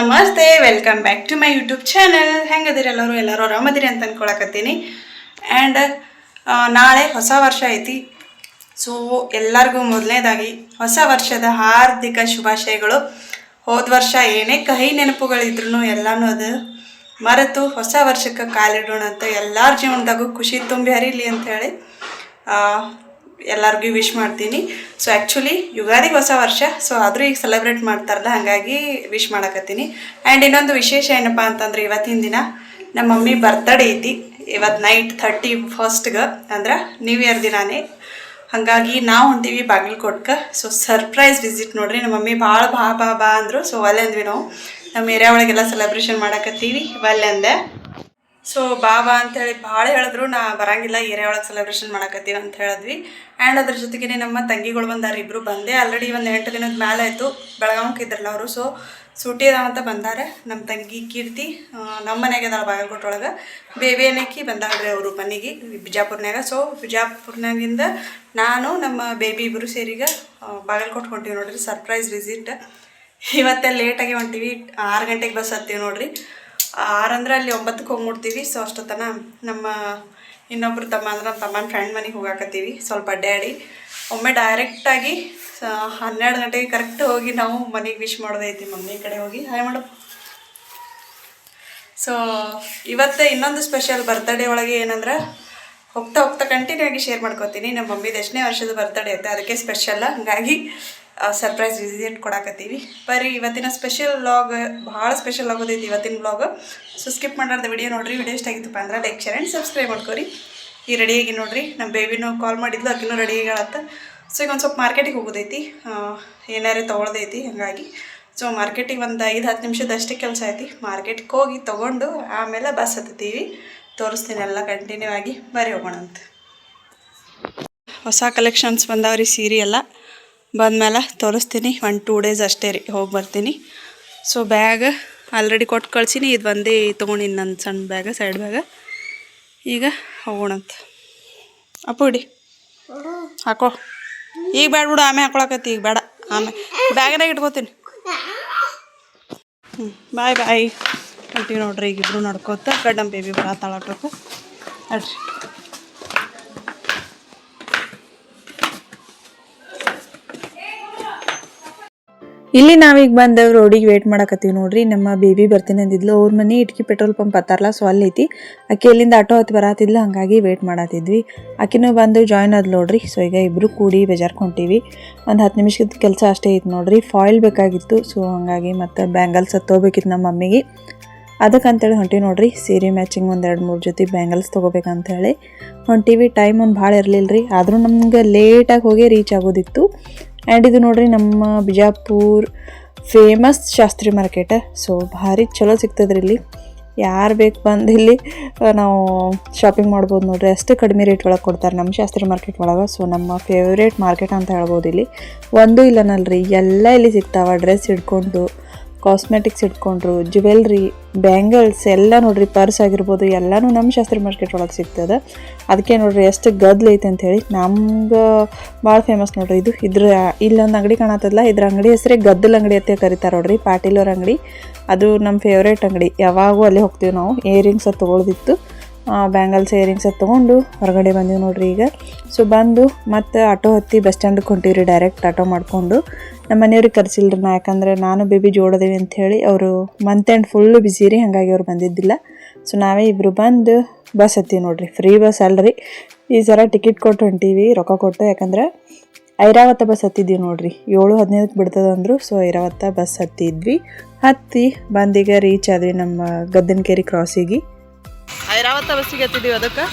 ನಮಸ್ತೆ welcome back to my YouTube channel ಹೆಂಗದಿರಿ ಎಲ್ಲರೂ? ಎಲ್ಲರೂ ಆರಾಮದಿರಿ ಅಂತ ಅಂದ್ಕೊಳಕತ್ತೀನಿ ಆ್ಯಂಡ್ ನಾಳೆ ಹೊಸ ವರ್ಷ ಐತಿ. ಸೊ ಎಲ್ಲರಿಗೂ ಮೊದಲನೇದಾಗಿ ಹೊಸ ವರ್ಷದ ಹಾರ್ದಿಕ ಶುಭಾಶಯಗಳು. ಹೋದ ವರ್ಷ ಏನೇ ಕಹಿ ನೆನಪುಗಳಿದ್ರು ಎಲ್ಲಾನು ಅದು ಮರೆತು ಹೊಸ ವರ್ಷಕ್ಕೆ ಕಾಲಿಡೋಣ ಅಂತ ಎಲ್ಲರ ಜೀವನದಾಗೂ ಖುಷಿ ತುಂಬಿ ಹರಿಲಿ ಅಂತ ಹೇಳಿ ಎಲ್ಲರಿಗೂ ವಿಶ್ ಮಾಡ್ತೀನಿ. ಸೊ ಆ್ಯಕ್ಚುಲಿ ಯುಗಾದಿಗೆ ಹೊಸ ವರ್ಷ ಸೊ ಆದರೂ ಈಗ ಸೆಲೆಬ್ರೇಟ್ ಮಾಡ್ತಾರಲ್ಲ, ಹಾಗಾಗಿ ವಿಶ್ ಮಾಡಕತ್ತೀನಿ. ಆ್ಯಂಡ್ ಇನ್ನೊಂದು ವಿಶೇಷ ಏನಪ್ಪ ಅಂತಂದ್ರೆ, ಇವತ್ತಿನ ದಿನ ನಮ್ಮ ಮಮ್ಮಿ ಬರ್ತಡೇ ಐತಿ. ಇವತ್ತು ನೈಟ್ ಥರ್ಟಿ ಫಸ್ಟ್ಗೆ ಅಂದ್ರೆ ನ್ಯೂ ಇಯರ್ ದಿನಾನೇ. ಹಾಗಾಗಿ ನಾವು ಹೊಂಟೀವಿ ಬಾಗಲಕೋಟ್ಗೆ ಸೊ ಸರ್ಪ್ರೈಸ್ ವಿಸಿಟ್ ನೋಡ್ರಿ, ನಮ್ಮ ಮಮ್ಮಿ ಭಾಳ ಬಾ ಬಾ ಬಾ ಅಂದರು. ಸೊ ಅಲ್ಲೇ ಅಂದ್ವಿ ನಾವು. ನಮ್ಮ ಏರಿಯಾ ಒಳಗೆಲ್ಲ ಸೆಲೆಬ್ರೇಷನ್ ಮಾಡಕತ್ತೀವಿ. ಒಲ್ಲೆ ಸೊ ಬಾಬಾ ಅಂತೇಳಿ ಭಾಳ ಹೇಳಿದ್ರು, ನಾ ಬರಂಗಿಲ್ಲ ಏರಿಯಾ ಒಳಗೆ ಸೆಲೆಬ್ರೇಷನ್ ಮಾಡಕತ್ತೀವಿ ಅಂತ ಹೇಳಿದ್ವಿ. ಆ್ಯಂಡ್ ಅದ್ರ ಜೊತೆಗೆ ನಮ್ಮ ತಂಗಿಗಳು ಬಂದಾರ ಇಬ್ಬರು ಬಂದೆ ಆಲ್ರೆಡಿ ಒಂದು ಎಂಟು ದಿನದ ಮೇಲೆ ಆಯಿತು, ಬೆಳಗಾವಿಗೆ ಇದ್ರಲ್ಲ ಅವರು. ಸೊ ಸೂಟಿ ಅಂತ ಬಂದಾರೆ ನಮ್ಮ ತಂಗಿ ಕೀರ್ತಿ ನಮ್ಮ ಮನೆಗೆ ಅದಾಳ ಬಾಗಲಕೋಟೊಳಗೆ ಬೇಬಿ ಅನಕ್ಕಿ ಬಂದಾಳ್ರಿ ಅವರು ಮನೆಗೆ ಬಿಜಾಪುರ್ನಾಗ ಸೊ ಬಿಜಾಪುರ್ನಾಗಿಂದ ನಾನು, ನಮ್ಮ ಬೇಬಿ ಇಬ್ಬರು ಸೇರಿಗ ಬಾಗಲಕೋಟೆ ಹೊಂಟೀವಿ ನೋಡ್ರಿ ಸರ್ಪ್ರೈಸ್ ವಿಸಿಟ್ ಇವತ್ತೇ ಲೇಟಾಗಿ ಹೊಂಟೀವಿ, ಆರು ಗಂಟೆಗೆ ಬಸ್ ಹತ್ತೀವಿ ನೋಡ್ರಿ. ಆರಂದ್ರೆ ಅಲ್ಲಿ ಒಂಬತ್ತಕ್ಕೆ ಹೋಗಿ ಮುಟ್ತೀವಿ ಸೊ ಅಷ್ಟೊತ್ತನ ನಮ್ಮ ಇನ್ನೊಬ್ರು ತಮ್ಮ ಅಂದ್ರೆ ನಮ್ಮ ತಮ್ಮನ ಫ್ರೆಂಡ್ ಮನೆಗೆ ಹೋಗಾಕತ್ತೀವಿ. ಸ್ವಲ್ಪ ಅಡ್ಡಾಡಿ. ಒಮ್ಮೆ ಡೈರೆಕ್ಟಾಗಿ ಹನ್ನೆರಡು ಗಂಟೆಗೆ ಕರೆಕ್ಟ್ ಹೋಗಿ ನಾವು ಮನೆಗೆ ವಿಶ್ ಮಾಡೋದೈತಿ ಮಮ್ಮಿ ಕಡೆ ಹೋಗಿ. ಹಾಯ್ ಮಾಡು ಸೊ ಇವತ್ತು ಇನ್ನೊಂದು ಸ್ಪೆಷಲ್ ಬರ್ತ್ಡೇ ಒಳಗೆ ಏನಂದ್ರೆ, ಹೋಗ್ತಾ ಹೋಗ್ತಾ ಕಂಟಿನ್ಯೂ ಆಗಿ ಶೇರ್ ಮಾಡ್ಕೋತೀನಿ. ನಮ್ಮ ಮಮ್ಮಿದು ಎಷ್ಟನೇ ವರ್ಷದ ಬರ್ತಡೇ ಐತೆ, ಅದಕ್ಕೆ ಸ್ಪೆಷಲ್ಲ ಹಾಗಾಗಿ ಸರ್ಪ್ರೈಸ್ ವಿಸಿಟ್ ಕೊಡಾಕತ್ತೀವಿ. ಬರೀ ಇವತ್ತಿನ ಸ್ಪೆಷಲ್ ವ್ಲಾಗ್ ಭಾಳ ಸ್ಪೆಷಲ್ ಆಗೋದೈತಿ ಇವತ್ತಿನ ವ್ಲಾಗ್ ಸೊ ಸ್ಕಿಪ್ ಮಾಡಾರ್ದ ವಿಡಿಯೋ ನೋಡ್ರಿ ವಿಡಿಯೋ ಇಷ್ಟ ಆಗಿತ್ತಪ್ಪ ಅಂದ್ರೆ ಲೈಕ್ ಶೇರ್ ಆ್ಯಂಡ್ ಸಬ್ಸ್ಕ್ರೈಬ್ ಮಾಡ್ಕೊರಿ. ಈ ರೆಡಿಯಾಗಿ ನೋಡ್ರಿ ನಮ್ಮ ಬೇಬಿನೂ ಕಾಲ್ ಮಾಡಿದ್ಲು, ಅಕ್ಕಿನೂ ರೆಡಿ ಹೇಳತ್ತ ಸೊ ಈಗ ಒಂದು ಸ್ವಲ್ಪ ಮಾರ್ಕೆಟಿಗೆ ಹೋಗೋದೈತಿ. ಏನಾರೇ ತೊಗೊಳ್ದೈತಿ, ಹಾಗಾಗಿ. ಸೊ ಮಾರ್ಕೆಟಿಗೆ ಒಂದು ಐದು, ಹತ್ತು ನಿಮಿಷದಷ್ಟೇ ಕೆಲಸ ಐತಿ ಮಾರ್ಕೆಟ್ಗೆ ಹೋಗಿ ತೊಗೊಂಡು ಆಮೇಲೆ ಬಸ್ ಹತ್ತೀವಿ ತೋರಿಸ್ತೀನಿ ಎಲ್ಲ ಕಂಟಿನ್ಯೂ ಆಗಿ ಬರೀ ಹೋಗೋಣ ಅಂತ ಹೊಸ ಕಲೆಕ್ಷನ್ಸ್ ಬಂದವ್ರಿ, ಸೀರೆ ಎಲ್ಲ. ಬಂದಮೇಲೆ ತೋರಿಸ್ತೀನಿ. ಒನ್ ಟೂ ಡೇಸ್ ಅಷ್ಟೇ ರೀ, ಹೋಗಿ ಬರ್ತೀನಿ. ಸೊ ಬ್ಯಾಗ್ ಆಲ್ರೆಡಿ ಕೊಟ್ಟು ಕಳ್ಸೀನಿ. ಇದು ಒಂದೇ ತೊಗೊಂಡಿನಿ ನನ್ನ ಸಣ್ಣ ಬ್ಯಾಗ ಸೈಡ್ ಬ್ಯಾಗ ಈಗ ಹೋಗೋಣಂತ ಅಪ್ಪು ಇಡಿ. ಹಾಕೋ. ಈಗ ಬೇಡ ಬಿಡು ಆಮೇಲೆ ಹಾಕೊಳಕತ್ತಿ, ಈಗ ಬೇಡ ಆಮೇಲೆ ಬ್ಯಾಗ್ನಾಗ ಇಟ್ಕೋತೀನಿ. ಹ್ಞೂ ಬಾಯ್ ಬಾಯ್. ಕಂಟಿ ನೋಡ್ರಿ ಈಗ ನಡ್ಕೋತ ಕಡ್ಡಮ್ ಬೇಬಿ ಬರತ್ತಾಳ ಆಟೋಕ್ಕೆ ಅಡ್ರಿ ಇಲ್ಲಿ ನಾವೀಗ ಬಂದು ರೋಡಿಗೆ ವೇಟ್ ಮಾಡಕತ್ತೀವಿ ನೋಡ್ರಿ. ನಮ್ಮ ಬೇಬಿ ಬರ್ತೀನಿ ಅಂದಿದ್ಲು. ಅವ್ರ ಮನೆ ಇಟ್ಕಿ ಪೆಟ್ರೋಲ್ ಪಂಪ್ ಹತ್ತಾರಲ್ಲ ಸೊ ಅಲ್ಲಿ ಐತಿ ಆಕೆ ಎಲ್ಲಿಂದ ಆಟೋ ಹತ್ತಿ ಬರತ್ತಿದ್ಲು ಹಂಗಾಗಿ ವೇಟ್ ಮಾಡತ್ತಿದ್ವಿ ಆಕಿನೂ ಬಂದು ಜಾಯ್ನ್ ಆದ್ ನೋಡ್ರಿ. ಸೊ ಈಗ ಇಬ್ರು ಕೂಡಿ ಬೇಜಾರ್ಕೊಂಟಿವಿ ಹೊಂಟೀವಿ ಒಂದು ಹತ್ತು ನಿಮಿಷದ ಕೆಲಸ ಅಷ್ಟೇ ಐತಿ ನೋಡ್ರಿ. ಫಾಯಿಲ್ ಬೇಕಾಗಿತ್ತು ಸೊ ಹಂಗಾಗಿ ಮತ್ತು ಬ್ಯಾಂಗಲ್ಸ್ ಹತ್ತೋಬೇಕಿತ್ತು ನಮ್ಮ ಮಮ್ಮಿಗೆ. ಅದಕ್ಕಂತೇಳಿ ಹೊಂಟೀವಿ ನೋಡ್ರಿ. ಸೀರೆ ಮ್ಯಾಚಿಂಗ್ ಒಂದು ಎರಡು ಮೂರು ಜೊತೆ ಬ್ಯಾಂಗಲ್ಸ್ ತೊಗೋಬೇಕಂತೇಳಿ. ಹೊಂಟಿವಿ ಟೈಮ್ ಒಂದು ಭಾಳ ಇರಲಿಲ್ಲ ರೀ ಆದರೂ ನಮ್ಗೆ ಲೇಟಾಗಿ ಹೋಗಿ ರೀಚ್ ಆಗೋದಿತ್ತು. ಆ್ಯಂಡ್ ಇದು ನೋಡ್ರಿ ನಮ್ಮ Bijapur famous Shastri market so ಭಾರಿ ಚಲೋ ಸಿಗ್ತದ್ರಿ ಇಲ್ಲಿ. ಯಾರು ಬೇಕು ಬಂದು ಇಲ್ಲಿ ನಾವು ಶಾಪಿಂಗ್ ಮಾಡ್ಬೋದು ನೋಡ್ರಿ. ಅಷ್ಟು ಕಡಿಮೆ ರೇಟ್ ಒಳಗೆ ಕೊಡ್ತಾರೆ ನಮ್ಮ ಶಾಸ್ತ್ರಿ ಮಾರ್ಕೆಟ್ ಒಳಗೆ. ಸೊ ನಮ್ಮ ಫೇವ್ರೇಟ್ ಮಾರ್ಕೆಟ್ ಅಂತ ಹೇಳ್ಬೋದು ಇಲ್ಲಿ. ಒಂದು ಇಲ್ಲನಲ್ರಿ. ಎಲ್ಲ ಇಲ್ಲಿ ಸಿಗ್ತಾವೆ ಡ್ರೆಸ್ ಹಿಡ್ಕೊಂಡು. ಕಾಸ್ಮೆಟಿಕ್ಸ್ ಇಟ್ಕೊಂಡ್ರು ಜ್ಯುವೆಲ್ರಿ ಬ್ಯಾಂಗಲ್ಸ್ ಎಲ್ಲ ನೋಡ್ರಿ ಪರ್ಸ್ ಆಗಿರ್ಬೋದು, ಎಲ್ಲನೂ ನಮ್ಮ ಶಾಸ್ತ್ರಿ ಮಾರ್ಕೆಟ್ ಒಳಗೆ ಸಿಗ್ತದೆ. ಅದಕ್ಕೆ ನೋಡ್ರಿ, ಎಷ್ಟು ಗದ್ಲು ಐತೆ ಅಂತ ಹೇಳಿ, ನಮ್ಗೆ ಭಾಳ ಫೇಮಸ್ ನೋಡ್ರಿ ಇದು. ಇದ್ರ, ಇಲ್ಲೊಂದು ಅಂಗಡಿ ಕಾಣತ್ತದಲ್ಲ ಇದ್ರ ಅಂಗಡಿ ಹೆಸರೇ ಗದ್ದಲ್ ಅಂಗಡಿ ಅಂತ ಕರಿತಾರೆ ನೋಡ್ರಿ, ಪಾಟೀಲ್ ಅಂಗಡಿ. ಅದು ನಮ್ಮ ಫೇವ್ರೇಟ್ ಅಂಗಡಿ. ಯಾವಾಗೂ ಅಲ್ಲಿ ಹೋಗ್ತೀವಿ ನಾವು ಇಯರಿಂಗ್ಸ್ ಅದು ತೊಗೊಳ್ದಿತ್ತು. ಬ್ಯಾಂಗಲ್ಸ್ ಇಯರಿಂಗ್ಸ್ ಅದು ತೊಗೊಂಡು ಹೊರಗಡೆ ಬಂದೀವಿ ನೋಡ್ರಿ ಈಗ. ಸೊ ಬಂದು ಮತ್ತು ಆಟೋ ಹತ್ತಿ ಬಸ್ ಸ್ಟ್ಯಾಂಡ್ಗೆ ಹೊಂಟೀವಿ ಡೈರೆಕ್ಟ್ ಆಟೋ ಮಾಡಿಕೊಂಡು. ನಮ್ಮ ಮನೆಯವ್ರಿಗೆ ಕರೆಸಿಲ್ರಿ ನಾ, ಯಾಕಂದರೆ ನಾನು ಬೇಬಿ ಜೋಡದೇವಿ ಅಂಥೇಳಿ ಅವರು ಮಂತ್ ಆ್ಯಂಡ್ ಫುಲ್ಲು ಬಿಸಿ ರೀ, ಹಾಗಾಗಿ ಅವ್ರು ಬಂದಿದ್ದಿಲ್ಲ. ಸೊ ನಾವೇ ಇಬ್ಬರು ಬಂದು ಬಸ್ ಹತ್ತೀವಿ ನೋಡ್ರಿ ಫ್ರೀ ಬಸ್ ಅಲ್ರಿ. ಈ ಸಲ ಟಿಕೆಟ್ ಕೊಟ್ಟು ಹೊಂಟೀವಿ, ರೊಕ್ಕ ಕೊಟ್ಟು, ಯಾಕಂದ್ರೆ ಐರಾವತ ಬಸ್ ಹತ್ತಿದ್ದೀವಿ ನೋಡ್ರಿ. ಏಳು ಹದಿನೈದಕ್ಕೆ ಬಿಡ್ತದಂದ್ರು ಸೊ ಐರಾವತ ಬಸ್ ಹತ್ತಿದ್ವಿ. ಹತ್ತಿ ಬಂದೀಗ ರೀಚ್ ಆದ್ವಿ ನಮ್ಮ ಗದ್ದನಕೇರಿ ಕ್ರಾಸಿಗೆ ಐರಾವತ ಬಸ್ಸಿಗೆ ಹತ್ತಿದ್ದೀವಿ ಅದಕ್ಕೆ.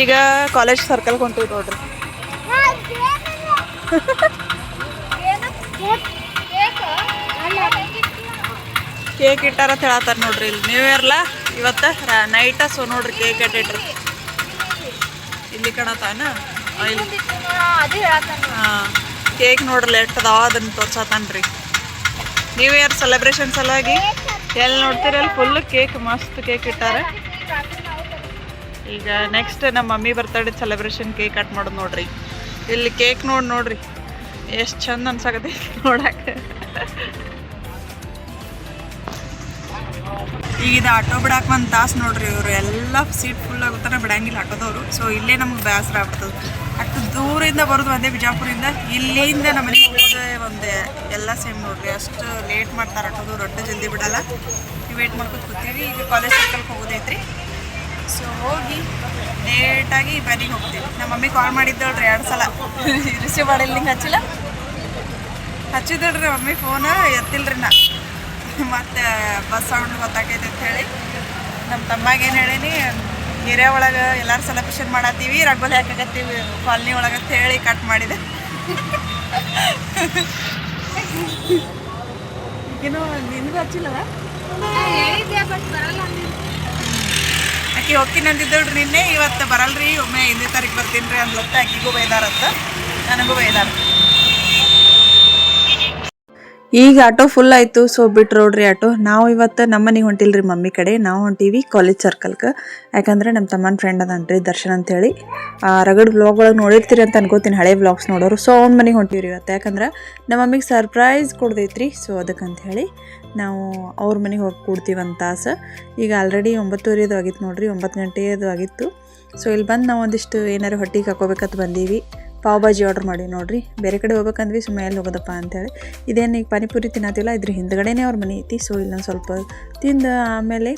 ಈಗ ಕಾಲೇಜ್ ಸರ್ಕಲ್ ಹೊಂಟಿವಿ ನೋಡ್ರಿ. ಕೇಕ್ ಇಟ್ಟಾರ ಅಂತ ನೋಡ್ರಿ ಇಲ್ಲಿ. ನ್ಯೂ ಇಯರ್ಲ ಇವತ್ತ ನೈಟ ಸೊ ನೋಡ್ರಿ ಕೇಕ್ ಇಟ್ಟಿಟ್ರಿ ಇಲ್ಲಿ ಕಣತಾನ ಕೇಕ್ ನೋಡ್ರಿ ಲೇಟ್ ಅದಾವ ಅದನ್ನ ತೋರ್ಸತಾನ್ರಿ. ನ್ಯೂ ಇಯರ್ ಸೆಲೆಬ್ರೇಷನ್ ಸಲುವಾಗಿ ಎಲ್ಲಿ ನೋಡ್ತೀರಿ? ಅಲ್ಲಿ ಫುಲ್ ಕೇಕ್ ಮಸ್ತ್ ಕೇಕ್ ಇಟ್ಟಾರೆ. ಈಗ ನೆಕ್ಸ್ಟ್ ನಮ್ಮ mummy birthday celebration cake cut ಮಾಡೋದು ನೋಡ್ರಿ. ಇಲ್ಲಿ ಕೇಕ್ ನೋಡಿ ನೋಡ್ರಿ. ಎಷ್ಟು ಚಂದ ಅನ್ಸಾಕತ್ತೈತಿ ನೋಡಕ್ಕೆ. ಈಗ ಇದು ಆಟೋ ಬಿಡಾಕ ಒಂದು ತಾಸು ನೋಡ್ರಿ ಇವರು. ಎಲ್ಲ ಸೀಟ್ ಫುಲ್ ಆಗುತ್ತಾರೆ ಬಿಡಂಗಿಲ್ಲ ಆಟೋದವರು. ಸೊ ಇಲ್ಲೇ ನಮ್ಗೆ ಬೇಸರ ಆಗ್ತದೆ. ಅಷ್ಟು ದೂರಿಂದ ಬರೋದು ಒಂದೇ ಬಿಜಾಪುರಿಂದ. ಇಲ್ಲಿಂದ ನಮ್ಮ ಮನೆಗೆ ಹೋಗೋದೇ ಒಂದೇ. ಎಲ್ಲ ಸೇಮ್ ನೋಡ್ರಿ. ಅಷ್ಟು ಲೇಟ್ ಮಾಡ್ತಾರೆ ಅಟೋದು ರೊಟ್ಟ ಜಲ್ದಿ ಬಿಡಲ್ಲ. ವೇಟ್ ಮಾಡ್ಕೊಂಡು ಕೂತೀವಿ ಈಗ ಕಾಲೇಜ್ ಸರ್ಕಲ್ಗೆ ಹೋಗೋದೈತ್ರಿ ಸೊ ಹೋಗಿ ಲೇಟಾಗಿ ಮನೆಗೆ ಹೋಗ್ತೀವಿ. ನಮ್ಮ ಮಮ್ಮಿ ಕಾಲ್ ಮಾಡಿದ್ದಳ್ರಿ ಎರಡು ಸಲ. ರಿಸೀವ್ ಮಾಡಿಲ್ಲ ನಿಂಗೆ ಹಚ್ಚಿಲ್ಲ? ಹಚ್ಚಿದಳ್ರಿ ಮಮ್ಮಿ ಫೋನ ಎತ್ತಿಲ್ರಿ ನಾ. ಮತ್ತು ಬಸ್ ಸೌಂಡ್ ಗೊತ್ತಾಗೈತೆ ಅಂತ ಹೇಳಿ. ನಮ್ಮ ತಮ್ಮಾಗೇನು ಹೇಳೀನಿ ಏರಿಯಾ ಒಳಗೆ ಎಲ್ಲರೂ ಸೆಲೆಬ್ರೇಷನ್ ಮಾಡತ್ತೀವಿ ರಂಗೋಲಿ ಹಾಕಾಕತ್ತೀವಿ. ಕಾಲನಿ ಒಳಗೆ ಅಂತ ಹೇಳಿ ಕಟ್ ಮಾಡಿದೆ ಏನೋ ನಿನಗೂ ಹಚ್ಚಿಲ್ಲವ ಆಕಿ ಹೋಗ್ತೀನಿ ಅಂದಿದ್ದಳ್ರಿ ನಿನ್ನೆ. ಇವತ್ತು ಬರಲ್ರಿ. ಒಮ್ಮೆ ಹಿಂದಿನ ತಾರೀಕು ಬರ್ತೀನಿ ರೀ ಅಂದ್ಲತ್ತ. ಆಕಿಗೂ ಬೈದಾರತ್ತ. ನನಗೂ ಬೈದಾರ. ಈಗ ಆಟೋ ಫುಲ್ ಆಯಿತು. ಸೊ ಬಿಟ್ರು ನೋಡ್ರಿ ಆಟೋ. ನಾವು ಇವತ್ತು ನಮ್ಮ ಮನೆಗೆ ಹೊಂಟಿಲ್ರಿ ಮಮ್ಮಿ ಕಡೆ. ನಾವು ಹೊಂಟೀವಿ ಕಾಲೇಜ್ ಸರ್ಕಲ್ಗೆ ಯಾಕಂದ್ರೆ ನಮ್ಮ ತಮ್ಮನ ಫ್ರೆಂಡ್ ಅದನ್ರಿ ದರ್ಶನ್ ಅಂತೇಳಿ. ಆ, ರಗಡ್ ಬ್ಲಾಗ್ ಒಳಗೆ ನೋಡಿರ್ತೀರಿ ಅಂತ ಅನ್ಕೋತೀನಿ. ಹಳೆ ಬ್ಲಾಗ್ಸ್ ನೋಡೋರು. ಸೊ ಅವ್ನ ಮನೆಗೆ ಹೊಂಟೀವ್ರಿ ಇವತ್ತು. ಯಾಕಂದ್ರೆ ನಮ್ಮ ಮಮ್ಮಿಗೆ ಸರ್ಪ್ರೈಸ್ ಕೊಡ್ದೈತ್ರಿ. ಸೊ ಅದಕ್ಕಂತ ಹೇಳಿ ನಾವು ಅವ್ರ ಮನೆಗೆ ಹೋಗಿ ಕೂಡ್ತೀವಿ ಒಂದು ತಾಸು ಈಗ ಆಲ್ರೆಡಿ ಒಂಬತ್ತುವರೆದು ಆಗಿತ್ತು ನೋಡ್ರಿ. ಒಂಬತ್ತು ಗಂಟೆಯದು ಆಗಿತ್ತು. ಸೊ ಇಲ್ಲಿ ಬಂದು ನಾವು ಒಂದಿಷ್ಟು ಏನಾರು ಹೊಟ್ಟಿಗೆ ಹಾಕೋಬೇಕಂತ ಬಂದೀವಿ. ಪಾವ್ ಭಾಜಿ ಆರ್ಡ್ರ್ ಮಾಡಿ ನೋಡ್ರಿ. ಬೇರೆ ಕಡೆ ಹೋಗ್ಬೇಕಂದ್ವಿ ಸುಮ್ಮನೆ ಎಲ್ಲಿ ಹೋಗೋದಪ್ಪ ಅಂತೇಳಿ. ಇದೇನು ಈಗ ಪಾನಿಪುರಿ ತಿನ್ನತ್ತಿಲ್ಲ, ಇದ್ರ ಹಿಂದ್ಗಡೆನೇ ಅವ್ರ ಮನೆ ಐತಿ. ಸೊ ಇಲ್ಲೊಂದು ಸ್ವಲ್ಪ ತಿಂದು ಆಮೇಲೆ